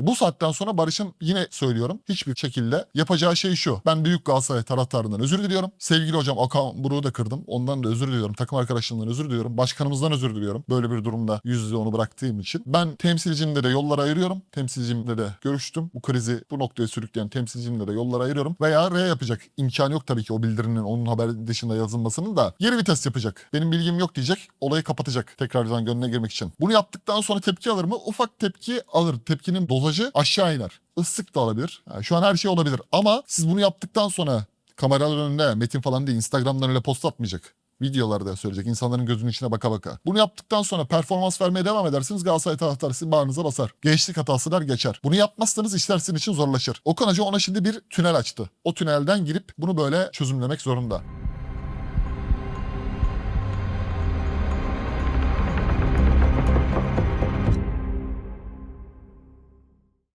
Bu saatten sonra Barış'ın yine söylüyorum hiçbir şekilde yapacağı şey şu. Ben büyük Galatasaray taraftarından özür diliyorum. Sevgili hocam Okan Buruk'u da kırdım. Ondan da özür diliyorum. Takım arkadaşlarından özür diliyorum. Başkanımızdan özür diliyorum. Böyle bir durumda yüz yüze onu bıraktığım için. Ben temsilcimle de yollara ayırıyorum. Temsilcimle de görüştüm. Bu krizi bu noktaya sürükleyen temsilcimle de yollara ayırıyorum. Veya R yapacak. İmkanı yok tabii ki o bildirinin onun haber dışında yazılmasının da. Geri vites yapacak. Benim bilgim yok diyecek. Olayı kapatacak. Tekrardan gönlüne girmek için. Bunu yaptıktan sonra tepki alır mı? Ufak tepki alır. Tepkinin dozajı aşağı iner. Islık da alabilir. Ha, şu an her şey olabilir. Ama siz bunu yaptıktan sonra kameralar önünde Metin falan değil Instagram'dan öyle post atmayacak. Videolarda söyleyecek insanların gözünün içine baka baka. Bunu yaptıktan sonra performans vermeye devam edersiniz Galatasaray taraftarı sizin bağrınıza basar. Gençlik hatası der geçer. Bunu yapmazsanız işler sizin için zorlaşır. Okan Hoca ona şimdi bir tünel açtı. O tünelden girip bunu böyle çözümlemek zorunda.